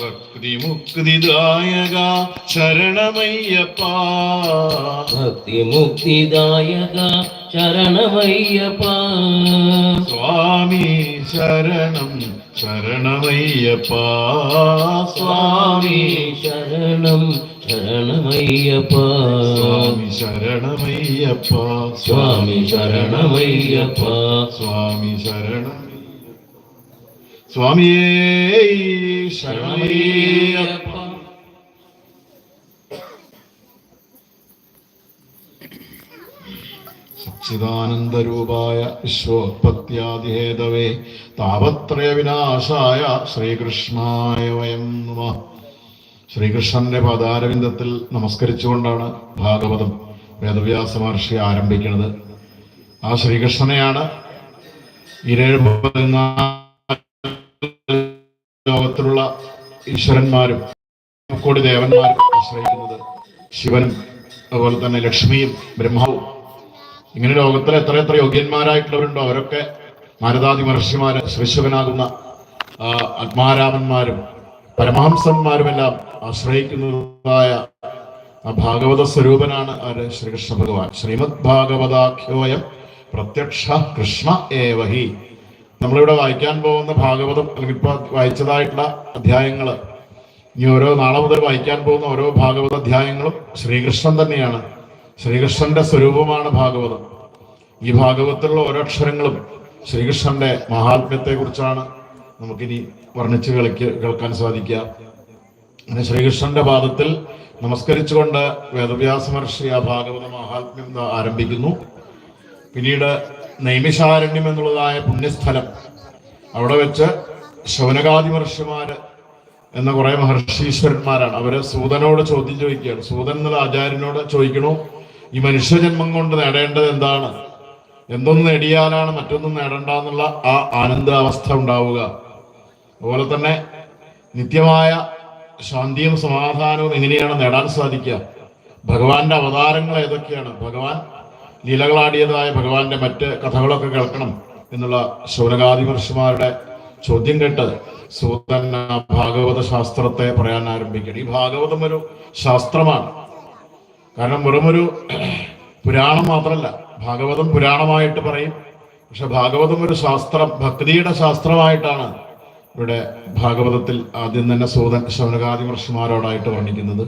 ഭക്തി മുക്തിദായക ശരണമയ്യപ്പ. ഭക്തി മുക്തിദായക ശരണമയ്യപ്പ. സ്വാമി ശരണം ശരണമയ്യപ്പ. സ്വാമി ശരണം ശരണമയ്യപ്പ. സ്വാമി ശരണമയ്യപ്പ. സ്വാമി ശരണമയ്യപ്പ. സ്വാമി ശരണം സ്വാമിയേ ശരണമയ്യപ്പ സച്ചിദാനന്ദരൂപായ വിശ്വോത്പത്യാദിഹേതവേ താപത്രയ വിനാശായ ശ്രീകൃഷ്ണായ വയം നമ. ശ്രീകൃഷ്ണന്റെ പദാരവിന്ദത്തിൽ നമസ്കരിച്ചുകൊണ്ടാണ് ഭാഗവതം വേദവ്യാസ മഹർഷി ആരംഭിക്കുന്നത്. ആ ശ്രീകൃഷ്ണനെയാണ് ഇരേഴ് ലോകത്തിലുള്ള ഈശ്വരന്മാരും കോടി ദേവന്മാരും ആശ്രയിക്കുന്നത് ശിവനും അതുപോലെ തന്നെ ലക്ഷ്മിയും ബ്രഹ്മാവും. ഇങ്ങനെ ലോകത്തിലെ എത്ര എത്ര യോഗ്യന്മാരായിട്ടുള്ളവരുണ്ടോ? അവരൊക്കെ മാരതാദി മഹർഷിമാരെ ശ്രീശിവനാകുന്ന ആത്മാരാമന്മാരും പരമഹംസന്മാരുമെല്ലാം ആശ്രയിക്കുന്നതായ ഭാഗവത സ്വരൂപനാണ് ആര്? ശ്രീകൃഷ്ണ ഭഗവാൻ. ശ്രീമദ് ഭാഗവതാഖ്യോയം പ്രത്യക്ഷ കൃഷ്ണ ഏവഹി. നമ്മളിവിടെ വായിക്കാൻ പോകുന്ന ഭാഗവതം അല്ലെങ്കിൽ ഇപ്പൊ വായിച്ചതായിട്ടുള്ള അധ്യായങ്ങൾ ഇനി ഓരോ നാളെ മുതൽ വായിക്കാൻ പോകുന്ന ഓരോ ഭാഗവത അധ്യായങ്ങളും ശ്രീകൃഷ്ണൻ തന്നെയാണ്. ശ്രീകൃഷ്ണന്റെ സ്വരൂപമാണ് ഭാഗവതം. ഈ ഭാഗവതത്തിലുള്ള ഓരോ അക്ഷരങ്ങളും ശ്രീകൃഷ്ണന്റെ മഹാത്മ്യത്തെ കുറിച്ചാണ് നമുക്കിനി വർണിച്ച് കളിക്ക് കേൾക്കാൻ സാധിക്കുക. അങ്ങനെ ശ്രീകൃഷ്ണന്റെ പാദത്തിൽ നമസ്കരിച്ചുകൊണ്ട് വേദവ്യാസ മഹർഷി ആ ഭാഗവത മഹാത്മ്യം ആരംഭിക്കുന്നു. പിന്നീട് നൈമിഷാരണ്യം എന്നുള്ളതായ പുണ്യസ്ഥലം. അവിടെ വെച്ച് ശൗനകാദി മഹർഷിമാര് എന്ന കുറെ മഹർഷീശ്വരന്മാരാണ്. അവർ സൂതനോട് ചോദ്യം ചോദിക്കുകയാണ്. സൂതൻ എന്നുള്ള ആചാര്യനോട് ചോദിക്കണു ഈ മനുഷ്യജന്മം കൊണ്ട് നേടേണ്ടത് എന്താണ്? എന്തൊന്ന് നേടിയാലാണ് മറ്റൊന്നും നേടണ്ട എന്നുള്ള ആ ആനന്ദാവസ്ഥ ഉണ്ടാവുക. അതുപോലെ തന്നെ നിത്യമായ ശാന്തിയും സമാധാനവും എങ്ങനെയാണ് നേടാൻ സാധിക്കുക? ഭഗവാന്റെ അവതാരങ്ങൾ ഏതൊക്കെയാണ്? ഭഗവാൻ ലീലകളാടിയതായ ഭഗവാന്റെ മറ്റ് കഥകളൊക്കെ കേൾക്കണം എന്നുള്ള ശൗനകാദി മഹർഷിമാരുടെ ചോദ്യം കേട്ട് സൂതൻ ഭാഗവത ശാസ്ത്രത്തെ പറയാൻ ആരംഭിക്കണം ഈ ഭാഗവതം ഒരു ശാസ്ത്രമാണ്. കാരണം വെറുമൊരു പുരാണം മാത്രമല്ല ഭാഗവതം പുരാണമായിട്ട് പറയും. പക്ഷെ ഭാഗവതം ഒരു ശാസ്ത്രം ഭക്തിയുടെ ശാസ്ത്രമായിട്ടാണ് ഇവിടെ ഭാഗവതത്തിൽ ആദ്യം തന്നെ സൂതൻ ശൗനകാദി മഹർഷിമാരോടായിട്ട് വർണിക്കുന്നത്.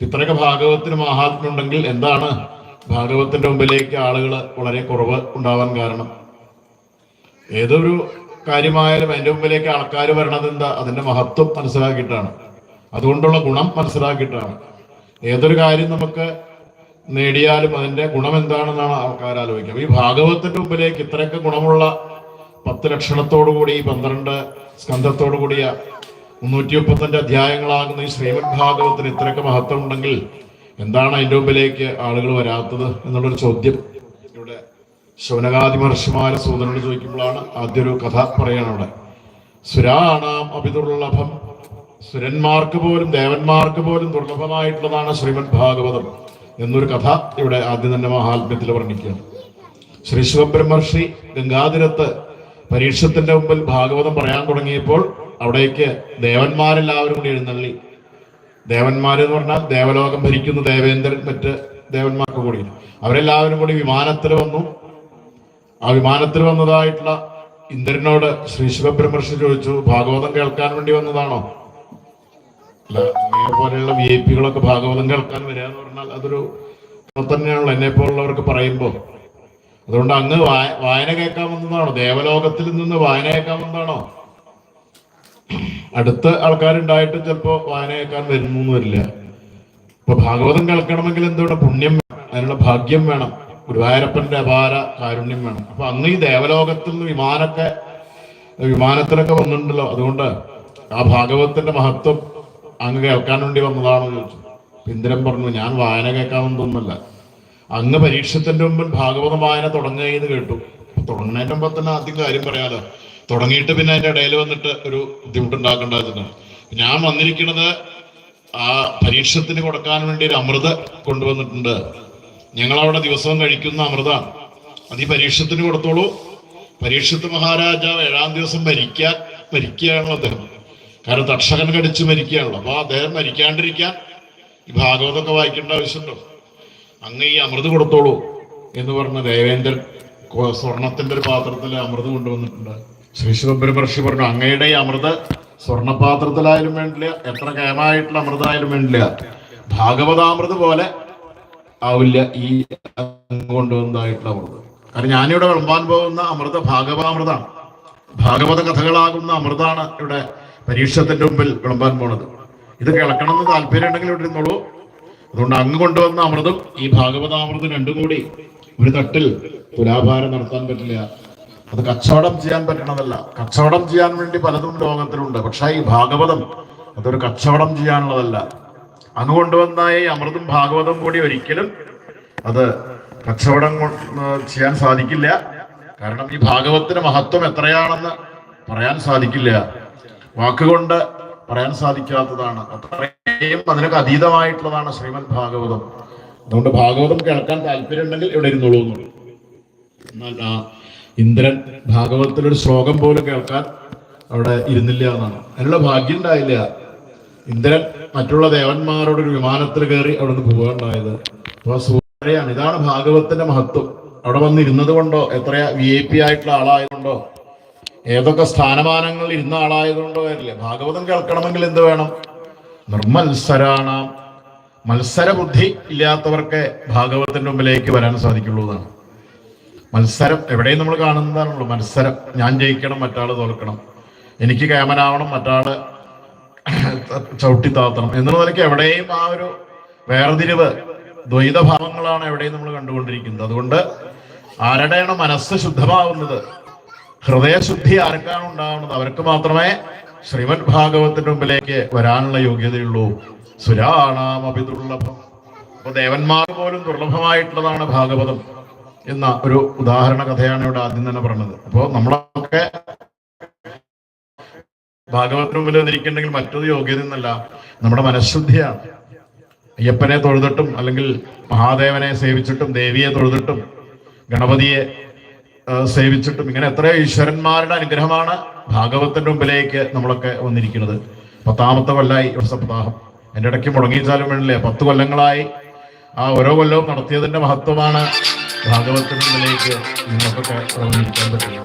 ഇത്രയൊക്കെ ഭാഗവതത്തിന് മഹാത്മ്യം ഉണ്ടെങ്കിൽ എന്താണ് ഭാഗവത്തിന്റെ മുമ്പിലേക്ക് ആളുകൾ വളരെ കുറവ് ഉണ്ടാവാൻ കാരണം. ഏതൊരു കാര്യമായാലും അതിന്റെ മുമ്പിലേക്ക് ആൾക്കാർ വരണത് എന്താ? അതിന്റെ മഹത്വം മനസ്സിലാക്കിയിട്ടാണ്. അതുകൊണ്ടുള്ള ഗുണം മനസ്സിലാക്കിയിട്ടാണ്. ഏതൊരു കാര്യം നമുക്ക് നേടിയാലും അതിന്റെ ഗുണം എന്താണെന്നാണ് ആൾക്കാർ ആലോചിക്കുക. ഈ ഭാഗവതത്തിന്റെ മുമ്പിലേക്ക് ഇത്രയൊക്കെ ഗുണമുള്ള പത്ത് ലക്ഷണത്തോടു കൂടി പന്ത്രണ്ട് സ്കന്ധത്തോടു കൂടിയ മുന്നൂറ്റി മുപ്പത്തഞ്ച് അധ്യായങ്ങളാകുന്ന ഈ ശ്രീമദ് ഭാഗവത്തിന് ഇത്രയൊക്കെ മഹത്വം ഉണ്ടെങ്കിൽ എന്താണ് അതിന്റെ മുമ്പിലേക്ക് ആളുകൾ വരാത്തത് എന്നുള്ളൊരു ചോദ്യം. ഇവിടെ ശൗനകാദി മഹർഷിമാരെ സൂതനോട് ചോദിക്കുമ്പോഴാണ് ആദ്യ ഒരു കഥ പറയണം അവിടെ. സുരാണാം അഭിദുർലഭം. സുരന്മാർക്ക് പോലും ദേവന്മാർക്ക് പോലും ദുർലഭമായിട്ടുള്ളതാണ് ശ്രീമദ് ഭാഗവതം എന്നൊരു കഥ ഇവിടെ ആദ്യം തന്നെ മഹാത്മ്യത്തിൽ വർണിക്കുകയാണ്. ശ്രീ ശിവബ്രഹ്മർഷി ഗംഗാതിരത്ത് പരീക്ഷത്തിന്റെ മുമ്പിൽ ഭാഗവതം പറയാൻ തുടങ്ങിയപ്പോൾ അവിടേക്ക് ദേവന്മാരെല്ലാവരും കൂടി എഴുന്നള്ളി. ദേവന്മാര് എന്ന് പറഞ്ഞാൽ ദേവലോകം ഭരിക്കുന്ന ദേവേന്ദ്രൻ മറ്റ് ദേവന്മാർക്ക് കൂടി അവരെല്ലാവരും കൂടി വിമാനത്തിൽ വന്നു. ആ വിമാനത്തിൽ വന്നതായിട്ടുള്ള ഇന്ദ്രനോട് ശ്രീ ശിവബ്രഹ്മർഷി ചോദിച്ചു ഭാഗവതം കേൾക്കാൻ വേണ്ടി വന്നതാണോ? അല്ല പോലെയുള്ള വി ഐ പികളൊക്കെ ഭാഗവതം കേൾക്കാൻ വരിക എന്ന് പറഞ്ഞാൽ അതൊരു അത് തന്നെയാണല്ലോ എന്നെ പോലുള്ളവർക്ക് പറയുമ്പോ. അതുകൊണ്ട് അങ്ങ് വായന കേൾക്കാൻ വന്നതാണോ? ദേവലോകത്തിൽ നിന്ന് വായന കേൾക്കാൻ വന്നതാണോ? അടുത്ത ആൾക്കാരുണ്ടായിട്ട് ചിലപ്പോ വായന കേൾക്കാൻ വരുന്നു വരില്ല. ഇപ്പൊ ഭാഗവതം കേൾക്കണമെങ്കിൽ എന്തുകൊണ്ട് പുണ്യം വേണം. അതിനുള്ള ഭാഗ്യം വേണം. ഗുരുവായൂരപ്പന്റെ അപാര കാരുണ്യം വേണം. അപ്പൊ അന്ന് ഈ ദേവലോകത്തിൽ നിന്ന് വിമാനൊക്കെ വിമാനത്തിലൊക്കെ വന്നിട്ടുണ്ടല്ലോ. അതുകൊണ്ട് ആ ഭാഗവതത്തിന്റെ മഹത്വം അങ്ങ് കേൾക്കാൻ വേണ്ടി വന്നതാണെന്ന് ചോദിച്ചു. ഇന്ദിരം പറഞ്ഞു ഞാൻ വായന കേൾക്കാമെന്നൊന്നല്ല അങ്ങ് പരീക്ഷത്തിന്റെ മുമ്പിൽ ഭാഗവത വായന തുടങ്ങുകയെന്ന് കേട്ടു. തുടങ്ങുന്നതിന്റെ മുമ്പ് തന്നെ ആദ്യം കാര്യം പറയാലോ. തുടങ്ങിയിട്ട് പിന്നെ അതിന്റെ ഇടയിൽ വന്നിട്ട് ഒരു ബുദ്ധിമുട്ടുണ്ടാക്കേണ്ടതാണ് ഞാൻ വന്നിരിക്കുന്നത് ആ പരീക്ഷത്തിന് കൊടുക്കാൻ വേണ്ടി ഒരു അമൃത കൊണ്ടുവന്നിട്ടുണ്ട്. ഞങ്ങളവിടെ ദിവസവും കഴിക്കുന്ന അമൃതാണ്. അത് ഈ പരീക്ഷത്തിന് കൊടുത്തോളൂ. പരീക്ഷത്ത് മഹാരാജാവ് ഏഴാം ദിവസം മരിക്കാൻ മരിക്കുകയാണല്ലോ അദ്ദേഹം. കാരണം തക്ഷകൻ കടിച്ച് മരിക്കുകയാണല്ലോ. അപ്പൊ അദ്ദേഹം മരിക്കാണ്ടിരിക്കാൻ ഈ ഭാഗവതമൊക്കെ വായിക്കേണ്ട ആവശ്യമുണ്ടോ? അങ്ങ് ഈ അമൃത് കൊടുത്തോളൂ എന്ന് പറഞ്ഞ ദേവേന്ദ്രൻ സ്വർണത്തിന്റെ ഒരു പാത്രത്തിൽ അമൃത് കൊണ്ടുവന്നിട്ടുണ്ട്. ശ്രീ ശിവപുരമർഷി പറഞ്ഞു അങ്ങയുടെ ഈ അമൃത് സ്വർണപാത്രത്തിലായാലും വേണ്ടില്ല എത്ര കേമായിട്ടുള്ള അമൃതായാലും വേണ്ടില്ല. ഭാഗവതാമൃത് പോലെ ആവില്ല ഈ കൊണ്ടുവന്നതായിട്ടുള്ള അമൃത്. കാരണം ഞാനിവിടെ വിളമ്പാൻ പോകുന്ന അമൃത ഭാഗവതാമൃതാണ് ഭാഗവത കഥകളാകുന്ന അമൃതാണ് ഇവിടെ പരീക്ഷത്തിന്റെ മുമ്പിൽ വിളമ്പാൻ പോണത്. ഇത് കിളക്കണം എന്ന് താല്പര്യം ഉണ്ടെങ്കിൽ ഇവിടെ ഇരുന്നോളൂ. അതുകൊണ്ട് അങ്ങ് കൊണ്ടുവന്ന അമൃതും ഈ ഭാഗവതാമൃതും രണ്ടും കൂടി ഒരു തട്ടിൽ തുലാഭാരം നടത്താൻ പറ്റില്ല. അത് കച്ചവടം ചെയ്യാൻ പറ്റണതല്ല. കച്ചവടം ചെയ്യാൻ വേണ്ടി പലതും ലോകത്തിലുണ്ട്. പക്ഷെ ഈ ഭാഗവതം അതൊരു കച്ചവടം ചെയ്യാനുള്ളതല്ല. അങ്ങ് കൊണ്ടുവന്ന ഈ അമൃതും ഭാഗവതം കൂടി ഒരിക്കലും അത് കച്ചവടം ചെയ്യാൻ സാധിക്കില്ല. കാരണം ഈ ഭാഗവത്തിന് മഹത്വം എത്രയാണെന്ന് പറയാൻ സാധിക്കില്ല. വാക്കുകൊണ്ട് പറയാൻ സാധിക്കാത്തതാണ്. അത്രയും അതിനൊക്കെ അതീതമായിട്ടുള്ളതാണ് ശ്രീമദ് ഭാഗവതം. അതുകൊണ്ട് ഭാഗവതം കേൾക്കാൻ താല്പര്യം ഉണ്ടെങ്കിൽ ഇവിടെ ഇരുന്നോളൂ എന്നാൽ ആ ഇന്ദ്രൻ ഭാഗവതത്തിലൊരു ശ്ലോകം പോലും കേൾക്കാൻ അവിടെ ഇരുന്നില്ല എന്നാണ്. അതിനുള്ള ഭാഗ്യം ഉണ്ടായില്ല. ഇന്ദ്രൻ മറ്റുള്ള ദേവന്മാരോട് ഒരു വിമാനത്തിൽ കയറി അവിടെ നിന്ന് പോവുകയുണ്ടായത് അപ്പൊ സൂര്യയാണ് ഇതാണ് ഭാഗവത്തിന്റെ മഹത്വം. അവിടെ വന്നിരുന്നത് കൊണ്ടോ എത്ര വി ഐ പി ആയിട്ടുള്ള ആളായതുകൊണ്ടോ ഏതൊക്കെ സ്ഥാനമാനങ്ങളിൽ ഇരുന്ന ആളായതുകൊണ്ടോ വരില്ലേ ഭാഗവതം കേൾക്കണമെങ്കിൽ എന്ത് വേണം? നിർമ്മത്സരാണ് മത്സര ബുദ്ധി ഇല്ലാത്തവർക്ക് ഭാഗവതത്തിന്റെ മുമ്പിലേക്ക് വരാൻ സാധിക്കുള്ളൂ എന്നാണ്. മത്സരം എവിടെയും നമ്മൾ കാണുന്നതാണല്ലോ. മത്സരം. ഞാൻ ജയിക്കണം മറ്റാൾ തോൽക്കണം. എനിക്ക് കേമനാവണം മറ്റാൾ ചവിട്ടി താത്തണം എന്നുള്ള നിലയ്ക്ക് എവിടെയും ആ ഒരു വേർതിരിവ് ദ്വൈതഭാവങ്ങളാണ് എവിടെയും നമ്മൾ കണ്ടുകൊണ്ടിരിക്കുന്നത്. അതുകൊണ്ട് ആരുടെയാണ് മനസ്സ് ശുദ്ധമാവുന്നത്? ഹൃദയശുദ്ധി ആർക്കാണ് ഉണ്ടാവുന്നത്? അവർക്ക് മാത്രമേ ശ്രീമദ് ഭാഗവത്തിന്റെ മുമ്പിലേക്ക് വരാനുള്ള യോഗ്യതയുള്ളൂ. സുരാണാം ദുർലഭം അപ്പൊ ദേവന്മാർ പോലും ദുർലഭമായിട്ടുള്ളതാണ് ഭാഗവതം. എന്ന ഒരു ഉദാഹരണ കഥയാണ് ഇവിടെ ആദ്യം തന്നെ പറഞ്ഞത്. അപ്പോൾ നമ്മളൊക്കെ ഭാഗവത്തിന് മുമ്പിൽ വന്നിരിക്കുന്നുണ്ടെങ്കിൽ മറ്റൊരു യോഗ്യത എന്നല്ല നമ്മുടെ മനഃശുദ്ധിയാണ്. അയ്യപ്പനെ തൊഴുതിട്ടും അല്ലെങ്കിൽ മഹാദേവനെ സേവിച്ചിട്ടും ദേവിയെ തൊഴുതിട്ടും ഗണപതിയെ സേവിച്ചിട്ടും ഇങ്ങനെ എത്രയോ ഈശ്വരന്മാരുടെ അനുഗ്രഹമാണ് ഭാഗവത്തിന്റെ മുമ്പിലേക്ക് നമ്മളൊക്കെ വന്നിരിക്കുന്നത്. പത്താമത്തെ കൊല്ലായി ഒരു സപ്താഹം. എന്റെ ഇടയ്ക്ക് മുടങ്ങിച്ചാലും വേണ്ടില്ലേ? പത്ത് കൊല്ലങ്ങളായി ആ ഓരോ കൊല്ലവും നടത്തിയതിന്റെ മഹത്വമാണ് ഭാഗവത്തിന്റെ മുമ്പിലേക്ക് നിങ്ങൾക്കൊക്കെ വന്നിരിക്കാൻ പറ്റില്ല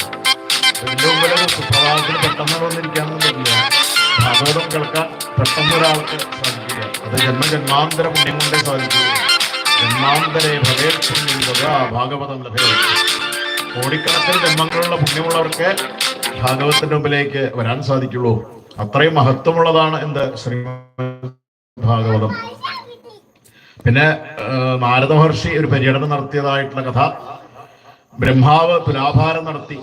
സുപ്രഭാതത്തിൽ പെട്ടെന്ന് വന്നിരിക്കാനൊന്നും പറ്റില്ല. ഭാഗവതം കേൾക്കാൻ പെട്ടെന്ന് ഒരാൾക്ക് സാധിക്കില്ല. അത് ജന്മജന്മാന്തര പുണ്യം കൊണ്ടേ സാധിക്കുക ജന്മാന്തരെ ഭവേക്ഷ ഭാഗവതം ലഭ്യമാണ് കോടിക്കണക്കിന് ജന്മങ്ങളുള്ള പുണ്യമുള്ളവർക്ക് ഭാഗവത്തിന്റെ മുമ്പിലേക്ക് വരാൻ സാധിക്കുള്ളൂ. അത്രയും മഹത്വമുള്ളതാണ് എന്ത്? ശ്രീ ഭാഗവതം. പിന്നെ നാരദ മഹർഷി ഒരു പര്യടനം നടത്തിയതായിട്ടുള്ള കഥ. ബ്രഹ്മാവ് തുലാഭാരം നടത്തി.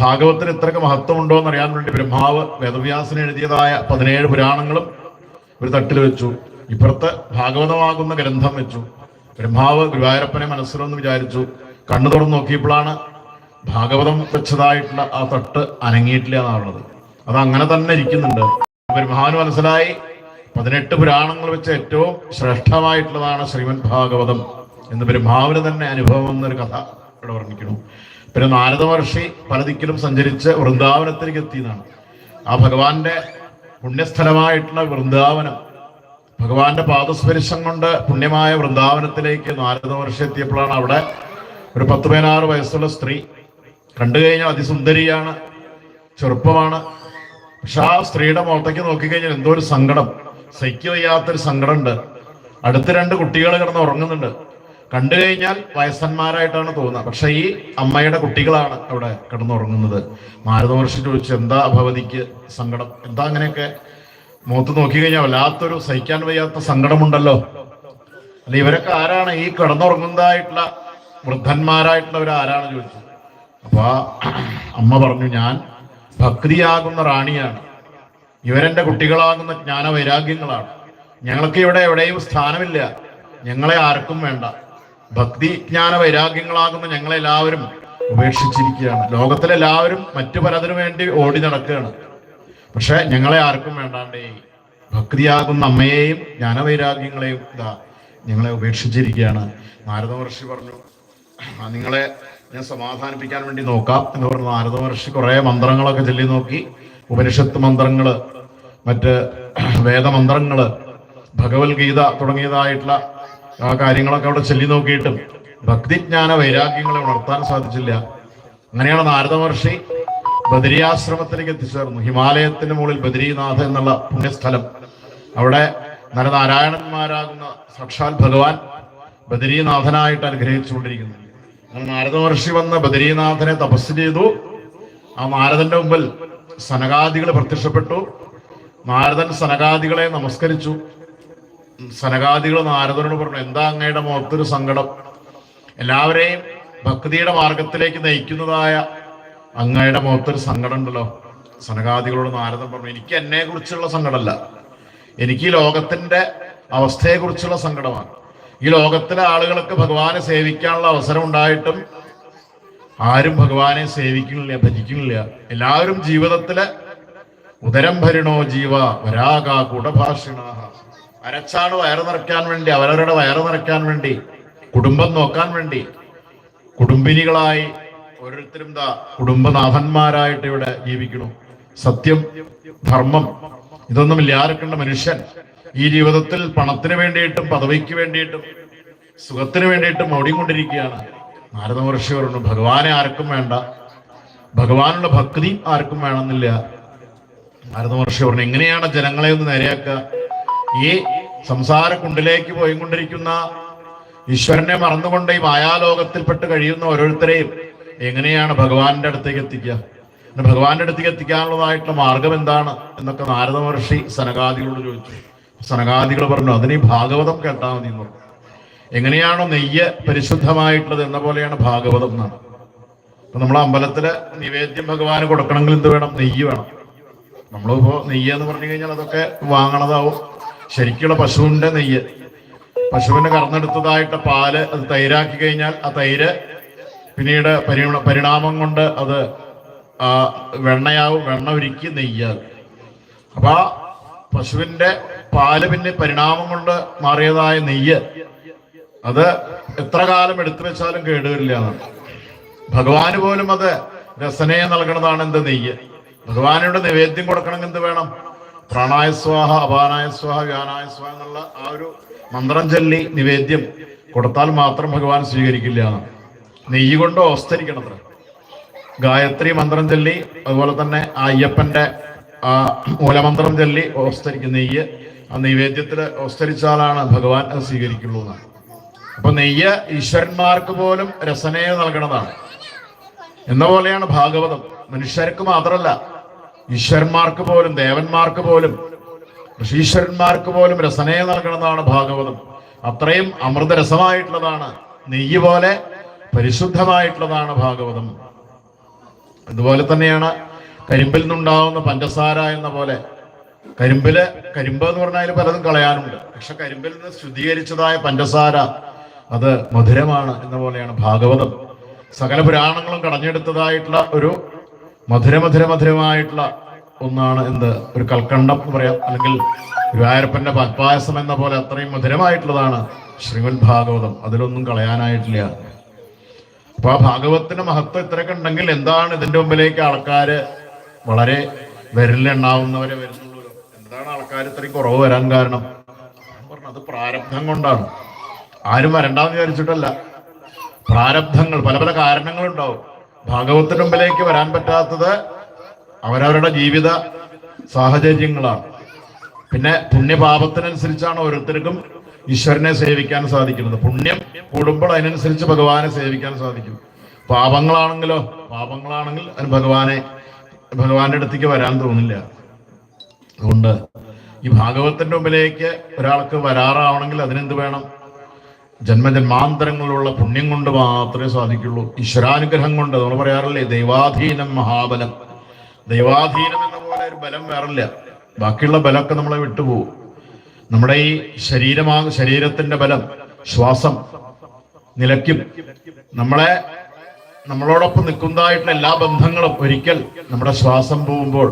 ഭാഗവത്തിന് ഇത്രയ്ക്ക് മഹത്വമുണ്ടോ എന്ന് അറിയാൻ വേണ്ടി ബ്രഹ്മാവ് വേദവ്യാസന് എഴുതിയതായ പതിനേഴ് പുരാണങ്ങളും ഒരു തട്ടിൽ വെച്ചു. ഇപ്പുറത്ത് ഭാഗവതമാകുന്ന ഗ്രന്ഥം വെച്ചു. ബ്രഹ്മാവ് ഗുരുവായൂരപ്പനെ മനസ്സിലൊന്ന് വിചാരിച്ചു. കണ്ണു തുറന്ന് നോക്കിയപ്പോഴാണ് ഭാഗവതം വെച്ചതായിട്ടുള്ള ആ തട്ട് അനങ്ങിയിട്ടില്ല എന്നാണുള്ളത്. അത് അങ്ങനെ തന്നെ ഇരിക്കുന്നുണ്ട്. ബ്രഹ്മാവിന് മനസ്സിലായി. പതിനെട്ട് പുരാണങ്ങൾ വെച്ച് ഏറ്റവും ശ്രേഷ്ഠമായിട്ടുള്ളതാണ് ശ്രീമദ് ഭാഗവതം എന്ന് ബ്രഹ്മാവിന് തന്നെ അനുഭവം എന്നൊരു കഥ ഇവിടെ വർണിക്കുന്നു. പിന്നെ നാരദ മഹർഷി പലതിക്കലും സഞ്ചരിച്ച് വൃന്ദാവനത്തിലേക്ക് എത്തിയതാണ് ആ ഭഗവാന്റെ പുണ്യസ്ഥലമായിട്ടുള്ള വൃന്ദാവനം ഭഗവാന്റെ പാദസ്പരിശം കൊണ്ട് പുണ്യമായ വൃന്ദാവനത്തിലേക്ക് നാരദ മഹർഷി എത്തിയപ്പോഴാണ് അവിടെ ഒരു പത്ത് പതിനാറ് വയസ്സുള്ള സ്ത്രീ കണ്ടു കഴിഞ്ഞാൽ അതിസുന്ദരിയാണ് ചെറുപ്പമാണ്. പക്ഷെ ആ സ്ത്രീയുടെ മുഖത്തേക്ക് നോക്കിക്കഴിഞ്ഞാൽ എന്തോ ഒരു സങ്കടം. സഹിക്കു വയ്യാത്തൊരു സങ്കടമുണ്ട്. അടുത്ത രണ്ട് കുട്ടികൾ കിടന്ന് ഉറങ്ങുന്നുണ്ട്. കണ്ടു കഴിഞ്ഞാൽ വയസ്സന്മാരായിട്ടാണ് തോന്നുന്നത്. പക്ഷെ ഈ അമ്മയുടെ കുട്ടികളാണ് അവിടെ കിടന്നുറങ്ങുന്നത് നാരദവർഷി ചോദിച്ചു എന്താ ഭവതിക്ക് സങ്കടം? എന്താ അങ്ങനെയൊക്കെ മുഖത്ത് നോക്കിക്കഴിഞ്ഞാൽ വല്ലാത്തൊരു സഹിക്കാൻ വയ്യാത്ത സങ്കടമുണ്ടല്ലോ. അല്ല ഇവരൊക്കെ ആരാണ്? ഈ കിടന്നുറങ്ങുന്നതായിട്ടുള്ള വൃദ്ധന്മാരായിട്ടുള്ളവർ ആരാണ് ചോദിച്ചു അപ്പൊ അമ്മ പറഞ്ഞു ഞാൻ ഭക്തിയാകുന്ന റാണിയാണ്. ഇവരെന്റെ കുട്ടികളാകുന്ന ജ്ഞാന വൈരാഗ്യങ്ങളാണ് ഞങ്ങൾക്ക് ഇവിടെ എവിടെയും സ്ഥാനമില്ല. ഞങ്ങളെ ആർക്കും വേണ്ട. ഭക്തി ജ്ഞാന വൈരാഗ്യങ്ങളാകുന്ന ഞങ്ങളെല്ലാവരും ഉപേക്ഷിച്ചിരിക്കുകയാണ്. ലോകത്തിലെല്ലാവരും മറ്റു പലതിനു വേണ്ടി ഓടി നടക്കുകയാണ്. പക്ഷെ ഞങ്ങളെ ആർക്കും വേണ്ടാണ്ടേ. ഭക്തിയാകുന്ന അമ്മയെയും ജ്ഞാനവൈരാഗ്യങ്ങളെയും ഇതാ ഞങ്ങളെ ഉപേക്ഷിച്ചിരിക്കുകയാണ്. നാരദ മഹർഷി പറഞ്ഞു നിങ്ങളെ ഞാൻ സമാധാനിപ്പിക്കാൻ വേണ്ടി നോക്കാം എന്ന് പറഞ്ഞു. നാരദ മഹർഷി കുറെ മന്ത്രങ്ങളൊക്കെ ചൊല്ലി നോക്കി. ഉപനിഷത്ത് മന്ത്രങ്ങൾ മറ്റ് വേദമന്ത്രങ്ങൾ ഭഗവത്ഗീത തുടങ്ങിയതായിട്ടുള്ള ആ കാര്യങ്ങളൊക്കെ അവിടെ ചൊല്ലി നോക്കിയിട്ടും ഭക്തിജ്ഞാന വൈരാഗ്യങ്ങളെ ഉണർത്താൻ സാധിച്ചില്ല. അങ്ങനെയാണ് നാരദ മഹർഷി ബദരിയാശ്രമത്തിലേക്ക് എത്തിച്ചേർന്നു ഹിമാലയത്തിന്റെ മുകളിൽ ബദരീനാഥ് എന്നുള്ള പുണ്യസ്ഥലം. അവിടെ നരനാരായണന്മാരാകുന്ന സാക്ഷാൽ ഭഗവാൻ ബദരീനാഥനായിട്ട് അനുഗ്രഹിച്ചുകൊണ്ടിരിക്കുന്നു. നാരദ മഹർഷി വന്ന് ബദരീനാഥനെ തപസ് ചെയ്തു. ആ നാരദന്റെ മുമ്പിൽ സനകാദികൾ പ്രത്യക്ഷപ്പെട്ടു. നാരദൻ സനകാദികളെ നമസ്കരിച്ചു. സനകാദികൾ നാരദനോട് പറഞ്ഞു എന്താ അങ്ങയുടെ മുഖത്തൊരു സങ്കടം? എല്ലാവരെയും ഭക്തിയുടെ മാർഗത്തിലേക്ക് നയിക്കുന്നതായ അങ്ങയുടെ മുഖത്തൊരു സങ്കടം ഉണ്ടല്ലോ. സനകാദികളോട് നാരദൻ പറഞ്ഞു എനിക്ക് എന്നെ കുറിച്ചുള്ള സങ്കടമല്ല. എനിക്ക് ഈ ലോകത്തിന്റെ അവസ്ഥയെ കുറിച്ചുള്ള സങ്കടമാണ്. ഈ ലോകത്തിലെ ആളുകൾക്ക് ഭഗവാനെ സേവിക്കാനുള്ള അവസരം ഉണ്ടായിട്ടും ആരും ഭഗവാനെ സേവിക്കുന്നില്ല ഭജിക്കുന്നില്ല. എല്ലാവരും ജീവിതത്തിൽ ഉദരം ഭരണോ ജീവ വരാക കുടഭാഷിണ അരച്ചാണ് വയറ് നിറയ്ക്കാൻ വേണ്ടി അവരവരുടെ വയറ് നിറയ്ക്കാൻ വേണ്ടി കുടുംബം നോക്കാൻ വേണ്ടി. കുടുംബിനികളായി ഓരോരുത്തരും ദാ കുടുംബനാഥന്മാരായിട്ട് ഇവിടെ ജീവിക്കണം സത്യം ധർമ്മം ഇതൊന്നും ഇല്ലാതിരിക്കേണ്ട മനുഷ്യൻ. ഈ ജീവിതത്തിൽ പണത്തിന് വേണ്ടിയിട്ടും പദവിക്ക് വേണ്ടിയിട്ടും സുഖത്തിന് വേണ്ടിയിട്ടും ഓടിക്കൊണ്ടിരിക്കുകയാണ്. നാരദ മഹർഷി പറഞ്ഞു ഭഗവാനെ ആർക്കും വേണ്ട. ഭഗവാനുള്ള ഭക്തി ആർക്കും വേണമെന്നില്ല. നാരദ മഹർഷി പറഞ്ഞു എങ്ങനെയാണ് ജനങ്ങളെ ഒന്ന് നേരെയാക്കുക ഈ സംസാര കുണ്ടിലേക്ക് പോയിക്കൊണ്ടിരിക്കുന്ന ഈശ്വരനെ മറന്നുകൊണ്ട് ഈ മായാലോകത്തിൽപ്പെട്ട് കഴിയുന്ന ഓരോരുത്തരെയും എങ്ങനെയാണ് ഭഗവാന്റെ അടുത്തേക്ക് എത്തിക്കുക പിന്നെ ഭഗവാന്റെ അടുത്തേക്ക് എത്തിക്കാനുള്ളതായിട്ടുള്ള മാർഗം എന്താണ്? എന്നൊക്കെ നാരദ മഹർഷി സനകാദികളോട് ചോദിച്ചു. സനകാദികൾ പറഞ്ഞു അതിന് ഭാഗവതം കേട്ടാൽ മതി എന്ന് പറഞ്ഞു. എങ്ങനെയാണോ നെയ്യ് പരിശുദ്ധമായിട്ടുള്ളത് എന്ന പോലെയാണ് ഭാഗവതം എന്നാണ്. ഇപ്പൊ നമ്മളെ അമ്പലത്തിൽ നിവേദ്യം ഭഗവാന് കൊടുക്കണമെങ്കിൽ എന്ത് വേണം? നെയ്യ് വേണം. നമ്മളിപ്പോ നെയ്യ് എന്ന് പറഞ്ഞു കഴിഞ്ഞാൽ അതൊക്കെ വാങ്ങണതാവും. ശരിക്കുള്ള പശുവിന്റെ നെയ്യ്. പശുവിന് കറന്നെടുത്തതായിട്ട് പാൽ അത് തൈരാക്കി കഴിഞ്ഞാൽ ആ തൈര് പിന്നീട് പരിണ പരിണാമം കൊണ്ട് അത് വെണ്ണയാവും. വെണ്ണ ഉരുക്കി നെയ്യാകും. അപ്പൊ ആ പശുവിന്റെ പാൽ പിന്നെ പരിണാമം കൊണ്ട് മാറിയതായ നെയ്യ് അത് എത്ര കാലം എടുത്തു വെച്ചാലും കേടുവരില്ല ഭഗവാന് പോലും അത് രസനയെ നൽകണതാണ് എന്ത് നെയ്യ്. ഭഗവാനോട് നിവേദ്യം കൊടുക്കണമെങ്കിൽ എന്ത് വേണം? പ്രാണായ സ്വാഹ അപാനായ സ്വാഹ വ്യാനായ സ്വാഹ എന്നുള്ള ആ ഒരു മന്ത്രം ചൊല്ലി നിവേദ്യം കൊടുത്താൽ മാത്രം ഭഗവാൻ സ്വീകരിക്കില്ല നെയ്യ് കൊണ്ട് ഓസ്തരിക്കണത്ര. ഗായത്രി മന്ത്രം ചൊല്ലി അതുപോലെ തന്നെ ആ അയ്യപ്പന്റെ ആ മൂലമന്ത്രം ചൊല്ലി ഓസ്തരിക്കും നെയ്യ്. ആ നിവേദ്യത്തിൽ ഓസ്തരിച്ചാലാണ് ഭഗവാൻ അത് സ്വീകരിക്കുള്ളൂ എന്നാണ്. അപ്പൊ നെയ്യ ഈശ്വരന്മാർക്ക് പോലും രസനയെ നൽകണതാണ്. എന്ന പോലെയാണ് ഭാഗവതം. മനുഷ്യർക്ക് മാത്രമല്ല ഈശ്വരന്മാർക്ക് പോലും ദേവന്മാർക്ക് പോലും ഋഷീശ്വരന്മാർക്ക് പോലും രസനയെ നൽകണതാണ് ഭാഗവതം. അത്രയും അമൃതരസമായിട്ടുള്ളതാണ് നെയ്യ് പോലെ പരിശുദ്ധമായിട്ടുള്ളതാണ് ഭാഗവതം. അതുപോലെ തന്നെയാണ് കരിമ്പിൽ നിന്നുണ്ടാവുന്ന പഞ്ചസാര എന്ന പോലെ. കരിമ്പിൽ കരിമ്പ് എന്ന് പറഞ്ഞാൽ പലതും കളയാനുണ്ട്. പക്ഷെ കരിമ്പിൽ നിന്ന് ശുദ്ധീകരിച്ചതായ പഞ്ചസാര അത് മധുരമാണ് എന്ന പോലെയാണ് ഭാഗവതം. സകല പുരാണങ്ങളും കടഞ്ഞെടുത്തതായിട്ടുള്ള ഒരു മധുരമധുര മധുരമായിട്ടുള്ള ഒന്നാണ് എന്ത്? ഒരു കൽക്കണ്ടം എന്ന് പറയാം. അല്ലെങ്കിൽ ഗുരുവായൂരപ്പന്റെ പൽപായസം എന്ന പോലെ അത്രയും മധുരമായിട്ടുള്ളതാണ് ശ്രീമദ് ഭാഗവതം. അതിലൊന്നും കളയാനായിട്ടില്ല. അപ്പൊ ആ ഭാഗവത്തിന്റെ മഹത്വം ഇത്രയൊക്കെ ഉണ്ടെങ്കിൽ എന്താണ് ഇതിന്റെ മുമ്പിലേക്ക് ആൾക്കാര് വളരെ വിരലിലെണ്ണാവുന്നവരെ വരുന്നുള്ളൂ. എന്താണ് ആൾക്കാർ ഇത്രയും കുറവ് വരാൻ കാരണം? അത് പ്രാരബ്ധം കൊണ്ടാണ്. ആരും വരണ്ടാന്ന് വിചാരിച്ചിട്ടല്ല. പ്രാരബ്ധങ്ങൾ പല പല കാരണങ്ങളുണ്ടാവും. ഭാഗവത്തിന് മുമ്പിലേക്ക് വരാൻ പറ്റാത്തത് അവരവരുടെ ജീവിത സാഹചര്യങ്ങളാണ്. പിന്നെ പുണ്യപാപത്തിനനുസരിച്ചാണ് ഓരോരുത്തർക്കും ഈശ്വരനെ സേവിക്കാൻ സാധിക്കുന്നത്. പുണ്യം കൂടുമ്പോൾ അതിനനുസരിച്ച് ഭഗവാനെ സേവിക്കാൻ സാധിക്കും. പാപങ്ങളാണെങ്കിലോ പാപങ്ങളാണെങ്കിൽ അതിന് ഭഗവാനെ ഭഗവാന്റെ അടുത്തേക്ക് വരാൻ തോന്നില്ല. അതുകൊണ്ട് ഈ ഭാഗവത്തിന്റെ മുമ്പിലേക്ക് ഒരാൾക്ക് വരാറാവണമെങ്കിൽ അതിനെന്ത് വേണം? ജന്മജന്മാന്തരങ്ങളിലുള്ള പുണ്യം കൊണ്ട് മാത്രമേ സാധിക്കുള്ളൂ. ഈശ്വരാനുഗ്രഹം കൊണ്ട് നമ്മൾ പറയാറില്ലേ ദൈവാധീനം മഹാബലം. ദൈവാധീനം എന്ന പോലെ ഒരു ബലം വേറില്ല. ബാക്കിയുള്ള ബലമൊക്കെ നമ്മളെ വിട്ടുപോകും. നമ്മുടെ ഈ ശരീരമാ ശരീരത്തിന്റെ ബലം ശ്വാസം നിലയ്ക്കും നമ്മളെ നമ്മളോടൊപ്പം നിൽക്കുന്നതായിട്ടുള്ള എല്ലാ ബന്ധങ്ങളും ഒരിക്കൽ നമ്മുടെ ശ്വാസം പോകുമ്പോൾ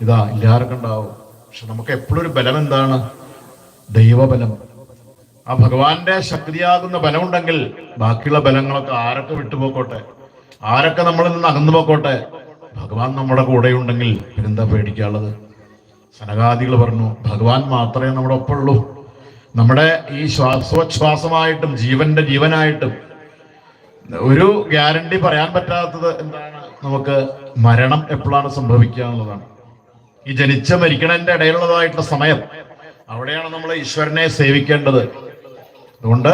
ഇതാ ഇല്ലാർക്കും ഉണ്ടാവും. പക്ഷെ നമുക്ക് എപ്പോഴും ഒരു ബലം എന്താണ് ദൈവബലം. ആ ഭഗവാന്റെ ശക്തിയാകുന്ന ബലമുണ്ടെങ്കിൽ ബാക്കിയുള്ള ബലങ്ങളൊക്കെ ആരൊക്കെ വിട്ടുപോക്കോട്ടെ? ആരൊക്കെ നമ്മളിൽ നിന്ന് അകന്നു പോക്കോട്ടെ? ഭഗവാൻ നമ്മുടെ കൂടെ ഉണ്ടെങ്കിൽ പിന്നെന്താ പേടിക്കാനുള്ളത്? സനകാദികൾ പറഞ്ഞു ഭഗവാൻ മാത്രമേ നമ്മുടെ ഒപ്പമുള്ളൂ. നമ്മുടെ ഈ ശ്വാസോച്ഛ്വാസമായിട്ടും ജീവന്റെ ജീവനായിട്ടും ഒരു ഗ്യാരണ്ടി പറയാൻ പറ്റാത്തത് എന്താണ്? നമുക്ക് മരണം എപ്പോഴാണ് സംഭവിക്കുക എന്നുള്ളതാണ്. ഈ ജനിച്ച മരിക്കണന്റെ ഇടയിലുള്ളതായിട്ടുള്ള സമയം അവിടെയാണ് നമ്മൾ ഈശ്വരനെ സേവിക്കേണ്ടത്. അതുകൊണ്ട്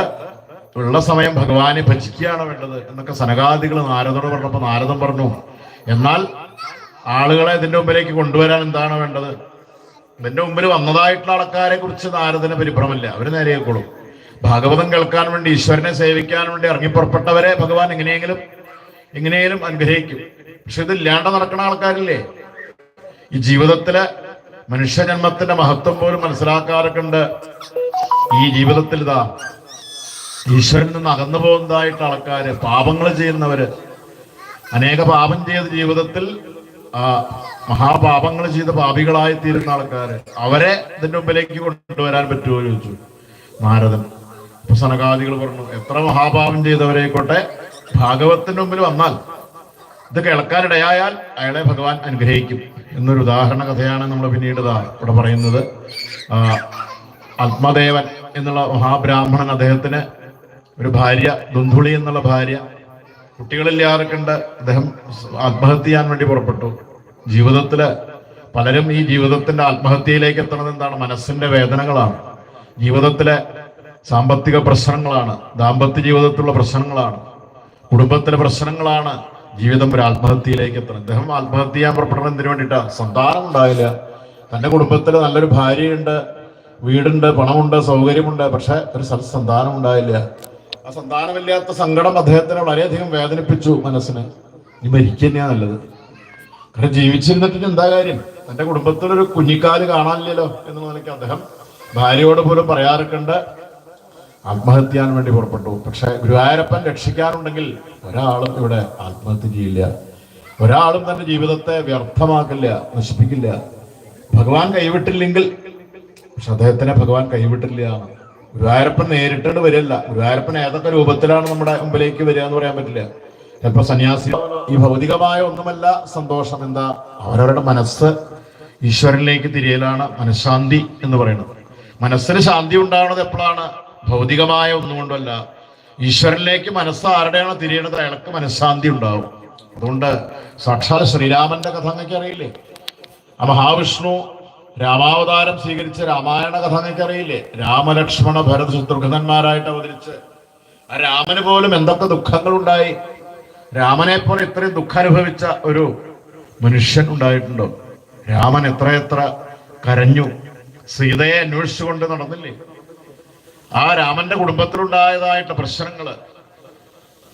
ഉള്ള സമയം ഭഗവാനെ ഭജിക്കുകയാണ് വേണ്ടത് എന്നൊക്കെ സനകാദികൾ നാരദോട് പറഞ്ഞപ്പോൾ നാരദൻ പറഞ്ഞു എന്നാൽ ആളുകളെ ഇതിന്റെ മുമ്പിലേക്ക് കൊണ്ടുവരാൻ എന്താണ് വേണ്ടത്? ഇതിന്റെ മുമ്പിൽ വന്നതായിട്ടുള്ള ആൾക്കാരെ കുറിച്ച് നാരദന് പരിഭ്രമില്ല അവർ നേരെയാക്കോളും ഭാഗവതം കേൾക്കാൻ വേണ്ടി ഈശ്വരനെ സേവിക്കാൻ വേണ്ടി ഇറങ്ങിപ്പുറപ്പെട്ടവരെ ഭഗവാൻ എങ്ങനെയെങ്കിലും എങ്ങനെയെങ്കിലും അനുഗ്രഹിക്കും. പക്ഷെ ഇതില്ലാണ്ട് നടക്കുന്ന ആൾക്കാരില്ലേ? ഈ ജീവിതത്തിലെ മനുഷ്യജന്മത്തിന്റെ മഹത്വം പോലും മനസ്സിലാക്കാറൊക്കെ ഉണ്ട്. ഈ ജീവിതത്തിൽ ഇതാ ഈശ്വരനിൽ നിന്ന് അകന്നു പോകുന്നതായിട്ട് ആൾക്കാര് പാപങ്ങൾ ചെയ്യുന്നവര്. അനേക പാപം ചെയ്ത ജീവിതത്തിൽ മഹാപാപങ്ങൾ ചെയ്ത പാപികളായി തീരുന്ന ആൾക്കാര് അവരെ ഇതിന്റെ മുമ്പിലേക്ക് കൊണ്ടുവരാൻ പറ്റുമോ ചോദിച്ചു. നാരദൻ സനകാദികൾ പറഞ്ഞു എത്ര മഹാപാപം ചെയ്തവരെക്കൊട്ടെ ഭാഗവത്തിന്റെ മുമ്പിൽ വന്നാൽ ഇത് കേൾക്കാനിടയായാൽ അയാളെ ഭഗവാൻ അനുഗ്രഹിക്കും. എന്നൊരു ഉദാഹരണ കഥയാണ് നമ്മൾ പിന്നീട് ഇവിടെ പറയുന്നത്. ആത്മദേവൻ എന്നുള്ള മഹാബ്രാഹ്മണൻ അദ്ദേഹത്തിന് ഒരു ഭാര്യ ദുന്ധുളി എന്നുള്ള ഭാര്യ. കുട്ടികളില്ലാതെ കണ്ട് അദ്ദേഹം ആത്മഹത്യ ചെയ്യാൻ വേണ്ടി പുറപ്പെട്ടു. ജീവിതത്തിൽ പലരും ഈ ജീവിതത്തിന്റെ ആത്മഹത്യയിലേക്ക് എത്തുന്നത് എന്താണ്? മനസ്സിന്റെ വേദനകളാണ്. ജീവിതത്തിലെ സാമ്പത്തിക പ്രശ്നങ്ങളാണ്. ദാമ്പത്യ ജീവിതത്തിലുള്ള പ്രശ്നങ്ങളാണ്. കുടുംബത്തിലെ പ്രശ്നങ്ങളാണ് ജീവിതം ഒരു ആത്മഹത്യയിലേക്ക് എത്തണം അദ്ദേഹം ആത്മഹത്യ ചെയ്യാൻ പുറപ്പെടണം എന്തിനു വേണ്ടിയിട്ടാ? സന്താനം ഉണ്ടായില്ല. തന്റെ കുടുംബത്തിൽ നല്ലൊരു ഭാര്യയുണ്ട്. വീടുണ്ട് പണമുണ്ട് സൗകര്യമുണ്ട് പക്ഷെ ഒരു സന്താനം ഉണ്ടായില്ല ആ സന്താനമില്ലാത്ത സങ്കടം അദ്ദേഹത്തിനെ വളരെയധികം വേദനിപ്പിച്ചു മനസ്സിന്. ഇനി മരിക്കുന്നതാ നല്ലത്. കാരണം ജീവിച്ചിരുന്നിട്ട് എന്താ കാര്യം? തന്റെ കുടുംബത്തിലൊരു കുഞ്ഞിക്കാൽ കാണാനില്ലല്ലോ എന്ന് നിലയ്ക്ക് അദ്ദേഹം ഭാര്യയോട് പോലും പറയാറൊക്കെണ്ട് ആത്മഹത്യ ചെയ്യാൻ വേണ്ടി പുറപ്പെട്ടു. പക്ഷെ ഗുരുവായൂരപ്പൻ രക്ഷിക്കാറുണ്ടെങ്കിൽ ഒരാളും ഇവിടെ ആത്മഹത്യ ചെയ്യില്ല. ഒരാളും തന്റെ ജീവിതത്തെ വ്യർത്ഥമാക്കില്ല നശിപ്പിക്കില്ല. ഭഗവാൻ കൈവിട്ടില്ലെങ്കിൽ പക്ഷെ അദ്ദേഹത്തിനെ ഭഗവാൻ കൈവിട്ടില്ല ഗുരുവായൂരപ്പൻ നേരിട്ടത് വരില്ല ഗുരുവായൂരപ്പൻ ഏതൊക്കെ രൂപത്തിലാണ് നമ്മുടെ മുമ്പിലേക്ക് വരിക എന്ന് പറയാൻ പറ്റില്ല. ചിലപ്പോ സന്യാസി ഈ ഭൗതികമായ ഒന്നുമല്ല സന്തോഷം. എന്താ? അവരവരുടെ മനസ്സ് ഈശ്വരനിലേക്ക് തിരിയലാണ് മനഃശാന്തി എന്ന് പറയുന്നത്. മനസ്സിന് ശാന്തി ഉണ്ടാവുന്നത് എപ്പോഴാണ്? ഭൗതികമായ ഒന്നുകൊണ്ടല്ല. ഈശ്വരനിലേക്ക് മനസ്സ് ആരുടെയാണോ തിരിയണത് അയാൾക്ക് മനഃശാന്തി ഉണ്ടാവും. അതുകൊണ്ട് സാക്ഷാൽ ശ്രീരാമന്റെ കഥ നിങ്ങൾക്ക് അറിയില്ലേ? ആ മഹാവിഷ്ണു രാമാവതാരം സ്വീകരിച്ച രാമായണ കഥ നിങ്ങൾക്ക് അറിയില്ലേ രാമലക്ഷ്മണ ഭരത ശത്രുഘ്നന്മാരായിട്ട് അവതരിച്ച്. ആ രാമന് പോലും എന്തൊക്കെ ദുഃഖങ്ങളുണ്ടായി? രാമനെ പോലെ ഇത്രയും ദുഃഖം അനുഭവിച്ച ഒരു മനുഷ്യൻ ഉണ്ടായിട്ടുണ്ടോ. രാമൻ എത്രയെത്ര കരഞ്ഞു. സീതയെ അന്വേഷിച്ചുകൊണ്ട് നടന്നില്ലേ? ആ രാമന്റെ കുടുംബത്തിലുണ്ടായതായിട്ട് പ്രശ്നങ്ങൾ.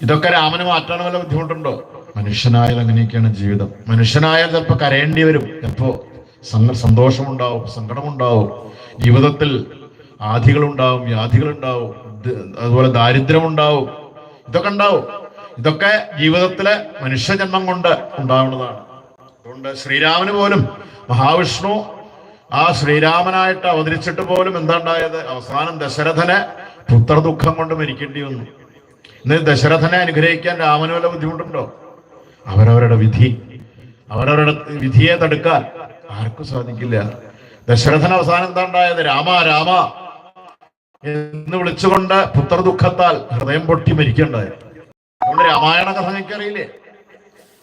ഇതൊക്കെ രാമന് മാറ്റാൻ വല്ല ബുദ്ധിമുട്ടുണ്ടോ? മനുഷ്യനായാൽ അങ്ങനെയൊക്കെയാണ് ജീവിതം. മനുഷ്യനായാൽ ചിലപ്പോ കരയേണ്ടി വരും. സങ്ക സന്തോഷമുണ്ടാവും സങ്കടമുണ്ടാവും. ജീവിതത്തിൽ ആധികളുണ്ടാവും വ്യാധികളുണ്ടാവും അതുപോലെ ദാരിദ്ര്യമുണ്ടാവും. ഇതൊക്കെ ഉണ്ടാവും. ഇതൊക്കെ ജീവിതത്തിലെ മനുഷ്യജന്മം കൊണ്ട് ഉണ്ടാവുന്നതാണ്. അതുകൊണ്ട് ശ്രീരാമന് പോലും മഹാവിഷ്ണു ആ ശ്രീരാമനായിട്ട് അവതരിച്ചിട്ട് പോലും എന്താ ഉണ്ടായത് അവസാനം ദശരഥനെ പുത്രദുഃഖം കൊണ്ട് മരിക്കേണ്ടി വന്നു. ഇന്ന് ദശരഥനെ അനുഗ്രഹിക്കാൻ രാമന് വല്ല ബുദ്ധിമുട്ടുണ്ടോ? അവരവരുടെ വിധി. അവരവരുടെ വിധിയെ തടുക്കാൻ. ആർക്കും സാധിക്കില്ല. ദശരഥൻ അവസാനം എന്താ ഉണ്ടായത് രാമ രാമ എന്ന് വിളിച്ചുകൊണ്ട് പുത്രദുഃഖത്താൽ ഹൃദയം പൊട്ടി മരിക്കണ്ടായി അതുകൊണ്ട് രാമായണ കഥ എനിക്കറിയില്ലേ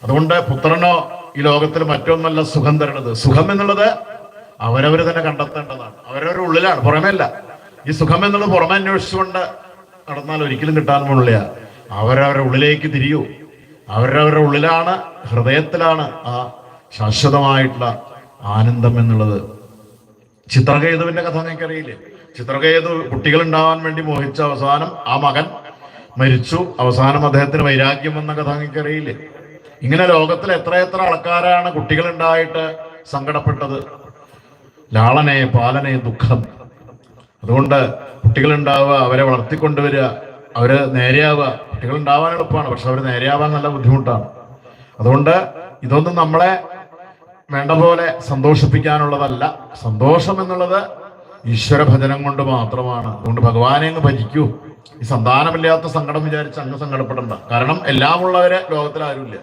അതുകൊണ്ട് പുത്രനോ ഈ ലോകത്തിൽ മറ്റൊന്നല്ല സുഖം തരണത് സുഖം എന്നുള്ളത് അവരവർ തന്നെ കണ്ടെത്തേണ്ടതാണ്. അവരവരുടെ ഉള്ളിലാണ് പുറമേ അല്ല ഈ സുഖം എന്നുള്ളത് പുറമെ അന്വേഷിച്ചുകൊണ്ട് നടന്നാൽ ഒരിക്കലും കിട്ടാൻ പോണില്ല. അവരവരുടെ ഉള്ളിലേക്ക് തിരിയൂ. അവരവരുടെ ഉള്ളിലാണ് ഹൃദയത്തിലാണ് ആ ശാശ്വതമായിട്ടുള്ള ആനന്ദം എന്നുള്ളത്. ചിത്രകേതുവിന്റെ കഥ നിങ്ങൾക്കറിയില്ലേ? ചിത്രകേതു കുട്ടികൾ ഉണ്ടാവാൻ വേണ്ടി മോഹിച്ച അവസാനം ആ മകൻ മരിച്ചു. അവസാനം അദ്ദേഹത്തിന് വൈരാഗ്യം വന്ന കഥ നിങ്ങൾക്കറിയില്ലേ? ഇങ്ങനെ ലോകത്തിൽ എത്രയെത്ര ആൾക്കാരാണ് കുട്ടികൾ ഉണ്ടായിട്ട് സങ്കടപ്പെട്ടത്. ലാളനെ പാലനെ ദുഃഖം. അതുകൊണ്ട് കുട്ടികൾ ഉണ്ടാവുക അവരെ വളർത്തിക്കൊണ്ടുവരിക അവർ നേരെയാവുക. കുട്ടികൾ ഉണ്ടാവാൻ എളുപ്പമാണ് പക്ഷെ അവർ നേരെയാവാൻ നല്ല ബുദ്ധിമുട്ടാണ്. അതുകൊണ്ട് ഇതൊന്നും നമ്മളെ വേണ്ട പോലെ സന്തോഷിപ്പിക്കാനുള്ളതല്ല. സന്തോഷം എന്നുള്ളത് ഈശ്വര ഭജനം കൊണ്ട് മാത്രമാണ്. അതുകൊണ്ട് ഭഗവാനെ അങ്ങ് ഭജിക്കൂ. ഈ സന്താനമില്ലാത്ത സങ്കടം വിചാരിച്ച് അങ്ങ് സങ്കടപ്പെടണ്ട. കാരണം എല്ലാം ഉള്ളവരെ ലോകത്തിൽ ആരുമില്ല.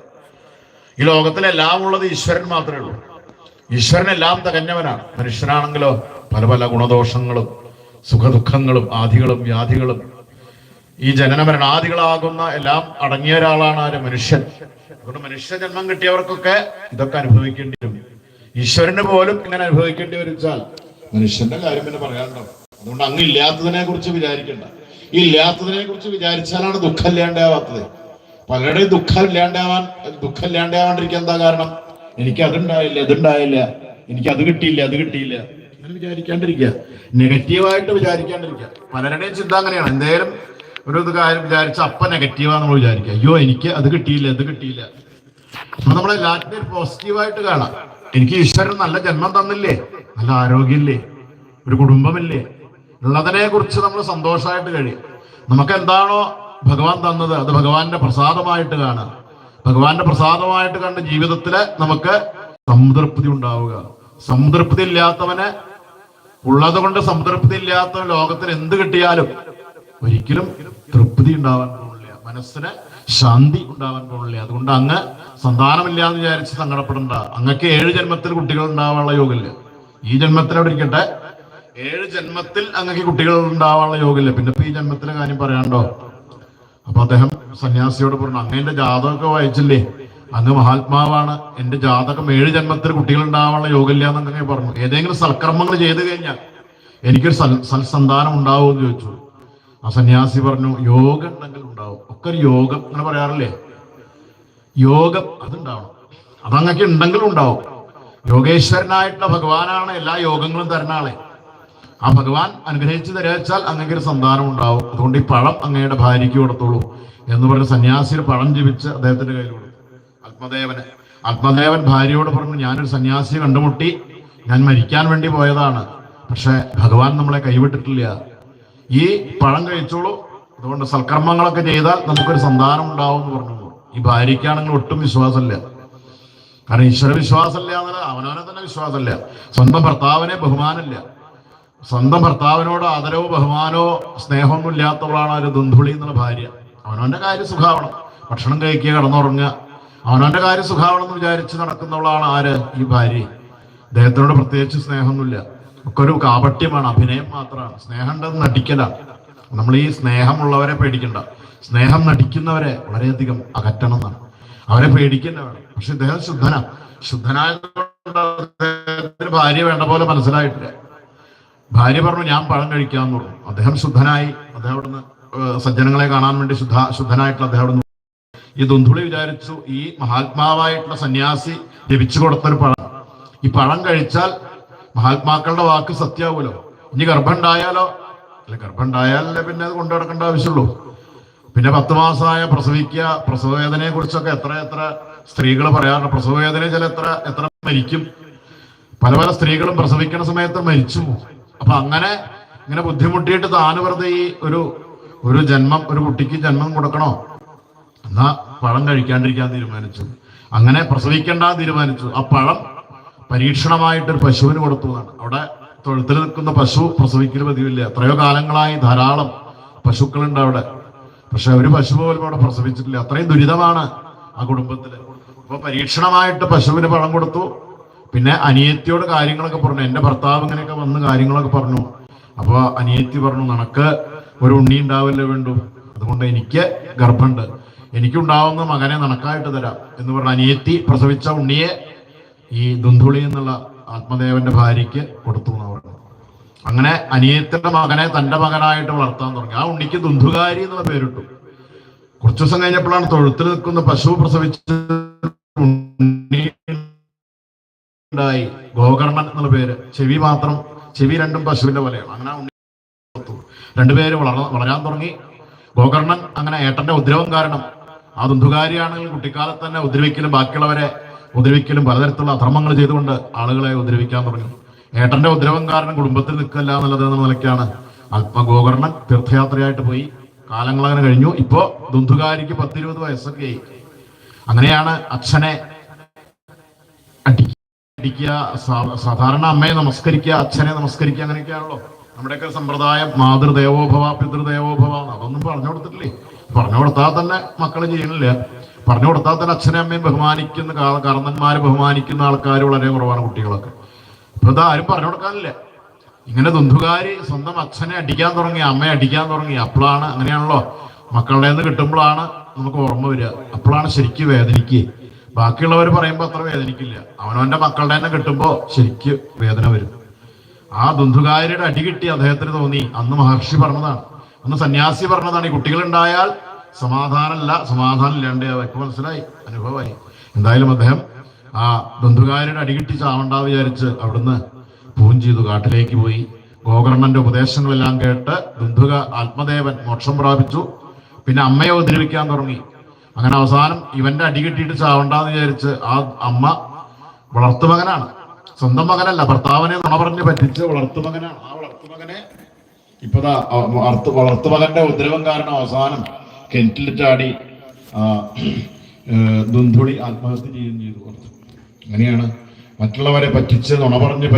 ഈ ലോകത്തിലെല്ലാം ഉള്ളത് ഈശ്വരൻ മാത്രമേ ഉള്ളൂ. ഈശ്വരൻ എല്ലാം തികഞ്ഞവനാണ്. മനുഷ്യനാണെങ്കിലോ പല പല ഗുണദോഷങ്ങളും സുഖദുഃഖങ്ങളും ആദികളും വ്യാധികളും. ഈ ജനന മരണാദികളാകുന്ന എല്ലാം അടങ്ങിയ ഒരാളാണ് ആര്? മനുഷ്യൻ. അതുകൊണ്ട് മനുഷ്യജന്മം കിട്ടിയവർക്കൊക്കെ ഇതൊക്കെ അനുഭവിക്കേണ്ടി വരും. ഈശ്വരന് പോലും ഇങ്ങനെ അനുഭവിക്കേണ്ടി വരിച്ചാൽ മനുഷ്യന്റെ കാര്യം പിന്നെ പറയാണ്ടോ അതുകൊണ്ട് അങ്ങ് ഇല്ലാത്തതിനെ കുറിച്ച് വിചാരിക്കണ്ട. ഈ ഇല്ലാത്തതിനെ കുറിച്ച് വിചാരിച്ചാലാണ് ദുഃഖം ഇല്ലാണ്ടാവാത്തത്. പലരുടെയും ദുഃഖം ഇല്ലാണ്ടാവാൻ ദുഃഖം ഇല്ലാണ്ടാവാണ്ടിരിക്കാൻ എന്താ കാരണം? എനിക്ക് അതുണ്ടായില്ല അതുണ്ടായില്ല എനിക്ക് അത് കിട്ടിയില്ല അത് കിട്ടിയില്ല. അങ്ങനെ വിചാരിക്കാണ്ടിരിക്കുക. നെഗറ്റീവായിട്ട് വിചാരിക്കാണ്ടിരിക്കുക. പലരുടെയും ചിന്ത അങ്ങനെയാണ്. എന്തേലും ഒരു ഇത് കാര്യം വിചാരിച്ച അപ്പ നെഗറ്റീവാ നമ്മൾ വിചാരിക്കുക അയ്യോ എനിക്ക് അത് കിട്ടിയില്ല അത് കിട്ടിയില്ല. അപ്പൊ നമ്മളെല്ലാറ്റിനെയും പോസിറ്റീവായിട്ട് കാണാം. എനിക്ക് ഈശ്വരൻ നല്ല ജന്മം തന്നില്ലേ? നല്ല ആരോഗ്യമില്ലേ? ഒരു കുടുംബമില്ലേ? ഉള്ളതിനെ കുറിച്ച് നമ്മൾ സന്തോഷമായിട്ട് കഴിയും. നമുക്ക് എന്താണോ ഭഗവാൻ തന്നത് അത് ഭഗവാന്റെ പ്രസാദമായിട്ട് കാണുക ഭഗവാന്റെ പ്രസാദമായിട്ട് കണ്ട ജീവിതത്തിൽ നമുക്ക് സംതൃപ്തി ഉണ്ടാവുക. സംതൃപ്തി ഇല്ലാത്തവന് ഉള്ളത് കൊണ്ട് സംതൃപ്തി ഇല്ലാത്ത ലോകത്തിന് എന്ത് കിട്ടിയാലും ഒരിക്കലും തൃപ്തി ഉണ്ടാവാൻ പോകുന്നില്ല. മനസ്സിന് ശാന്തി ഉണ്ടാവാൻ പോകുന്നില്ല. അതുകൊണ്ട് അങ്ങ് സന്താനമില്ല എന്ന് വിചാരിച്ച് സങ്കടപ്പെടണ്ട. അങ്ങക്ക് ഏഴ് ജന്മത്തിൽ കുട്ടികൾ ഉണ്ടാവാനുള്ള യോഗമില്ല ഈ ജന്മത്തിൽ അവിടെ ഇരിക്കട്ടെ. ഏഴ് ജന്മത്തിൽ അങ്ങക്ക് കുട്ടികൾ ഉണ്ടാവാനുള്ള യോഗമില്ല പിന്നെ ഈ ജന്മത്തിലെ കാര്യം പറയാണ്ടോ അപ്പൊ അദ്ദേഹം സന്യാസിയോട് പറഞ്ഞു അങ്ങേന്റെ ജാതകമൊക്കെ വായിച്ചില്ലേ? അങ്ങ് മഹാത്മാവാണ്. എന്റെ ജാതകം ഏഴ് ജന്മത്തിൽ കുട്ടികൾ ഉണ്ടാവാനുള്ള യോഗമില്ല എന്നങ്ങനെ പറഞ്ഞു. ഏതെങ്കിലും സൽക്കർമ്മങ്ങൾ ചെയ്തു കഴിഞ്ഞാൽ എനിക്കൊരു സൽ സൽസന്താനം ഉണ്ടാവുമെന്ന് ചോദിച്ചു. ആ സന്യാസി പറഞ്ഞു യോഗം ഉണ്ടെങ്കിൽ ഉണ്ടാവും. ഒക്കെ ഒരു യോഗം അങ്ങനെ പറയാറില്ലേ? യോഗം അതുണ്ടാവണം. അതങ്ങക്ക് ഉണ്ടെങ്കിലും ഉണ്ടാവും. യോഗേശ്വരനായിട്ടുള്ള ഭഗവാനാണ് എല്ലാ യോഗങ്ങളും തരുന്ന ആളെ. ആ ഭഗവാൻ അനുഗ്രഹിച്ചു തരാച്ചാൽ അങ്ങക്ക് ഒരു സന്താനം ഉണ്ടാവും. അതുകൊണ്ട് ഈ പഴം അങ്ങയുടെ ഭാര്യയ്ക്ക് കൊടുത്തോളൂ എന്ന് പറഞ്ഞ് സന്യാസിയിൽ പഴം ജപിച്ച് അദ്ദേഹത്തിന്റെ കയ്യിൽ കൊടുത്തു. ആത്മദേവന്. ആത്മദേവൻ ഭാര്യയോട് പറഞ്ഞു ഞാനൊരു സന്യാസിയെ കണ്ടുമുട്ടി ഞാൻ മരിക്കാൻ വേണ്ടി പോയതാണ്. പക്ഷെ ഭഗവാൻ നമ്മളെ കൈവിട്ടിട്ടില്ല. ഈ പഴം കഴിച്ചോളൂ. അതുകൊണ്ട് സൽക്കർമ്മങ്ങളൊക്കെ ചെയ്താൽ നമുക്കൊരു സന്താനം ഉണ്ടാവും എന്ന് പറഞ്ഞു. ഈ ഭാര്യയ്ക്കാണെങ്കിൽ ഒട്ടും വിശ്വാസമില്ല. കാരണം ഈശ്വര വിശ്വാസമില്ല എന്നല്ല അവനവനെ തന്നെ വിശ്വാസമില്ല. സ്വന്തം ഭർത്താവിനെ ബഹുമാനമില്ല. സ്വന്തം ഭർത്താവിനോട് ആദരവോ ബഹുമാനോ സ്നേഹമൊന്നും ഇല്ലാത്തവളാണ് ഒരു ദുന്ധുളി എന്നുള്ള ഭാര്യ. അവനവന്റെ കാര്യം സുഖാവണം ഭക്ഷണം കഴിക്കുക കിടന്നുറങ്ങുക. അവനവന്റെ കാര്യം സുഖാവണം എന്ന് വിചാരിച്ച് നടക്കുന്നവളാണ് ആര്? ഈ ഭാര്യ. അദ്ദേഹത്തിനോട് പ്രത്യേകിച്ച് സ്നേഹമൊന്നുമില്ല. ഒക്കെ ഒരു കാപട്യമാണ് അഭിനയം മാത്രമാണ്. സ്നേഹം ഉണ്ടെന്ന് നടിക്കല. നമ്മൾ ഈ സ്നേഹമുള്ളവരെ പേടിക്കണ്ട. സ്നേഹം നടിക്കുന്നവരെ വളരെയധികം അകറ്റണം എന്നാണ് അവരെ പേടിക്കുന്നവരാണ്. പക്ഷെ ഇദ്ദേഹം ശുദ്ധന. അദ്ദേഹത്തിന് ഭാര്യ വേണ്ട പോലെ മനസ്സിലായിട്ടില്ല. ഭാര്യ പറഞ്ഞു ഞാൻ പഴം കഴിക്കാന്ന് പറഞ്ഞു. അദ്ദേഹം ശുദ്ധനായി. അദ്ദേഹം അവിടുന്ന് സജ്ജനങ്ങളെ കാണാൻ വേണ്ടി ശുദ്ധ ശുദ്ധനായിട്ടുള്ള അദ്ദേഹം അവിടുന്ന് ഈ ദുന്ധുളി വിചാരിച്ചു. ഈ മഹാത്മാവായിട്ടുള്ള സന്യാസി ലഭിച്ചു കൊടുത്തൊരു പഴം. ഈ പഴം കഴിച്ചാൽ മഹാത്മാക്കളുടെ വാക്ക് സത്യാവുമല്ലോ ഇനി ഗർഭം ഉണ്ടായാലോ അല്ല ഗർഭം പിന്നെ അത് കൊണ്ടു നടക്കേണ്ട ആവശ്യമുള്ളൂ. പിന്നെ പത്ത് മാസമായ പ്രസവിക്കുക പ്രസവവേദനയെ കുറിച്ചൊക്കെ എത്ര എത്ര സ്ത്രീകൾ പറയാറുണ്ട്. പ്രസവവേദന ചില എത്ര എത്ര മരിക്കും. പല പല സ്ത്രീകളും പ്രസവിക്കുന്ന സമയത്ത് മരിച്ചു. അപ്പൊ അങ്ങനെ ഇങ്ങനെ ബുദ്ധിമുട്ടിയിട്ട് താന് വെറുതെ ഈ ഒരു ഒരു ജന്മം ഒരു കുട്ടിക്ക് ജന്മം കൊടുക്കണോ? എന്നാ പഴം കഴിക്കാണ്ടിരിക്കാൻ തീരുമാനിച്ചു. അങ്ങനെ പ്രസവിക്കേണ്ട തീരുമാനിച്ചു. ആ പഴം പരീക്ഷണമായിട്ട് ഒരു പശുവിന് കൊടുത്തു എന്നാണ് അവിടെ തൊഴുത്തിൽ നിൽക്കുന്ന പശു പ്രസവിക്കൽ പതിവില്ല. എത്രയോ കാലങ്ങളായി ധാരാളം പശുക്കളുണ്ട് അവിടെ. പക്ഷെ ഒരു പശു പോലും അവിടെ പ്രസവിച്ചിട്ടില്ല. അത്രയും ദുരിതമാണ് ആ കുടുംബത്തിൽ. അപ്പൊ പരീക്ഷണമായിട്ട് പശുവിന് പഴം കൊടുത്തു. പിന്നെ അനിയത്തിയോട് കാര്യങ്ങളൊക്കെ പറഞ്ഞു. എന്റെ ഭർത്താവ് ഇങ്ങനെയൊക്കെ വന്ന് കാര്യങ്ങളൊക്കെ പറഞ്ഞു. അപ്പൊ അനിയത്തി പറഞ്ഞു നിനക്ക് ഒരു ഉണ്ണി ഉണ്ടാവില്ലേ വേണ്ടു? അതുകൊണ്ട് എനിക്ക് ഗർഭമുണ്ട്. എനിക്കുണ്ടാവുന്ന മകനെ നിനക്കായിട്ട് തരാം. എന്ന് പറഞ്ഞ അനിയത്തി പ്രസവിച്ച ഉണ്ണിയെ ഈ ദുന്ധുളി എന്നുള്ള ആത്മദേവന്റെ ഭാര്യയ്ക്ക് കൊടുത്തു എന്ന് പറഞ്ഞു അങ്ങനെ അനിയത്തിന്റെ മകനെ തന്റെ മകനായിട്ട് വളർത്താൻ തുടങ്ങി. ആ ഉണ്ണിക്ക് ദുന്ധുകാരി എന്നുള്ള പേരിട്ടു. കുറച്ചു ദിവസം കഴിഞ്ഞപ്പോഴാണ് തൊഴുത്തിൽ നിൽക്കുന്ന പശു പ്രസവിച്ച് ഉണ്ടായി. ഗോകർണൻ എന്നുള്ള പേര്. ചെവി മാത്രം ചെവി രണ്ടും പശുവിന്റെ പോലെയാണ്. അങ്ങനെ ഉണ്ണി. രണ്ടുപേര് വളർ വളരാൻ തുടങ്ങി. ഗോകർണൻ അങ്ങനെ ഏട്ടന്റെ ഉദ്രവം കാരണം ആ ദുന്ധുകാരിയാണെങ്കിൽ കുട്ടിക്കാലത്ത് തന്നെ ഉദ്രവിക്കലും ബാക്കിയുള്ളവരെ ഉദ്രവിക്കലും പലതരത്തിലുള്ള അധർമ്മങ്ങൾ ചെയ്തുകൊണ്ട് ആളുകളെ ഉദ്രവിക്കാൻ തുടങ്ങി. ഏട്ടന്റെ ഉദ്രവം കാരണം കുടുംബത്തിൽ നിൽക്കല്ല എന്നുള്ളത് എന്ന നിലയ്ക്കാണ് ആത്മഗോകർണൻ ഗോകർണൻ തീർത്ഥയാത്രയായിട്ട് പോയി. കാലങ്ങളങ്ങനെ കഴിഞ്ഞു. ഇപ്പോ ദുന്ധുകാരിക്ക് പത്തിരുപത് വയസ്സൊക്കെ ആയി. അങ്ങനെയാണ് അച്ഛനെ അടി അടിക്കുക സാധാരണ അമ്മയെ നമസ്കരിക്കുക അച്ഛനെ നമസ്കരിക്കുക അങ്ങനെയൊക്കെയാണല്ലോ. നമ്മുടെയൊക്കെ സമ്പ്രദായം മാതൃദേവോഭവ പിതൃദേവോഭവ അതൊന്നും പറഞ്ഞു കൊടുത്തിട്ടില്ലേ? പറഞ്ഞു കൊടുത്താൽ തന്നെ മക്കൾ ചെയ്യണില്ല. പറഞ്ഞു കൊടുത്താൽ തന്നെ അച്ഛനെ അമ്മയും ബഹുമാനിക്കുന്ന കർണന്മാരെ ബഹുമാനിക്കുന്ന ആൾക്കാർ വളരെ കുറവാണ് കുട്ടികളൊക്കെ. അപ്പൊ ആരും പറഞ്ഞു കൊടുക്കാനില്ല. ഇങ്ങനെ ദുന്ധുകാരി സ്വന്തം അച്ഛനെ അടിക്കാൻ തുടങ്ങി അമ്മയെ അടിക്കാൻ തുടങ്ങി അപ്പോഴാണ് അങ്ങനെയാണല്ലോ. മക്കളുടെ നിന്ന് കിട്ടുമ്പോഴാണ് നമുക്ക് ഓർമ്മ വരിക. അപ്പോഴാണ് ശരിക്കും വേദനിക്കുക. ബാക്കിയുള്ളവർ പറയുമ്പോൾ അത്ര വേദനിക്കില്ല. അവനവന്റെ മക്കളുടെ തന്നെ കിട്ടുമ്പോൾ ശരിക്ക് വേദന വരും. ആ ദുന്ധുകാരിയുടെ അടി കിട്ടി അദ്ദേഹത്തിന് തോന്നി. അന്ന് മഹർഷി പറഞ്ഞതാണ്. അന്ന് സന്യാസി പറഞ്ഞതാണ് ഈ കുട്ടികളുണ്ടായാൽ സമാധാനമല്ല സമാധാനം ഇല്ലാണ്ട് അവർക്ക് മനസ്സിലായി അനുഭവമായി. എന്തായാലും അദ്ദേഹം ആ ബന്ധുകാരുടെ അടികിട്ടി ചാവണ്ട വിചാരിച്ച് അവിടുന്ന് പൂജ ചെയ്തു കാട്ടിലേക്ക് പോയി. ഗോകർണന്റെ ഉപദേശങ്ങളെല്ലാം കേട്ട് ബന്ധുക ആത്മദേവൻ മോക്ഷം പ്രാപിച്ചു. പിന്നെ അമ്മയെ ഉപദ്രവിക്കാൻ തുടങ്ങി. അങ്ങനെ അവസാനം ഇവന്റെ അടി കിട്ടിയിട്ട് ചാവണ്ടെന്ന് വിചാരിച്ച് ആ അമ്മ വളർത്തുമകനാണ്. സ്വന്തം മകനല്ല ഭർത്താവിനെ നുണ പറഞ്ഞ് പറ്റിച്ച് വളർത്തുമകനാണ്. ആ വളർത്തുമകനെ ഇപ്പതാ വളർത്തുമകന്റെ ഉദ്രവം കാരണം അവസാനം കിണറ്റിൽ ചാടി ദുന്ധുളി ആത്മഹത്യ ചെയ്യുകയും ചെയ്തു. അങ്ങനെയാണ് മറ്റുള്ളവരെ പറ്റിച്ച് നുണ പറഞ്ഞ്